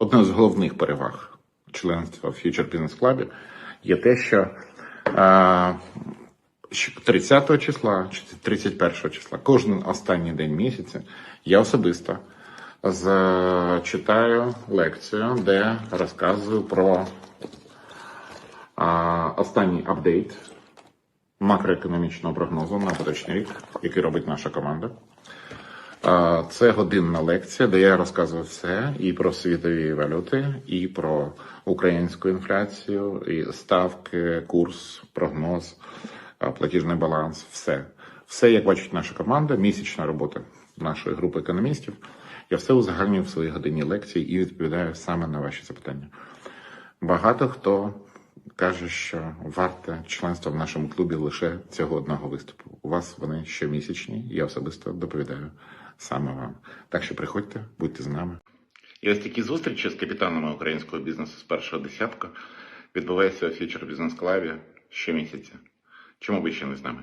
Одна з головних переваг членства в Future Business Club є те, що е, 30 числа чи 31 числа, кожен останній день місяця, я особисто читаю лекцію, де розказую про останній апдейт макроекономічного прогнозу на поточний рік, який робить наша команда. Це годинна лекція, де я розказую все і про світові валюти, і про українську інфляцію, і ставки, курс, прогноз, платіжний баланс, все. Все, як бачить наша команда, місячна робота нашої групи економістів. Я все узагальнюю в своїй годині лекції і відповідаю саме на ваші запитання. Багато хто каже, що варте членство в нашому клубі лише цього одного виступу. У вас вони щомісячні, і я особисто доповідаю саме вам. Так що приходьте, будьте з нами. І ось такі зустрічі з капітанами українського бізнесу з першого десятка відбуваються у Фічер Бізнес-Клаві щомісяця. Чому ви ще не з нами?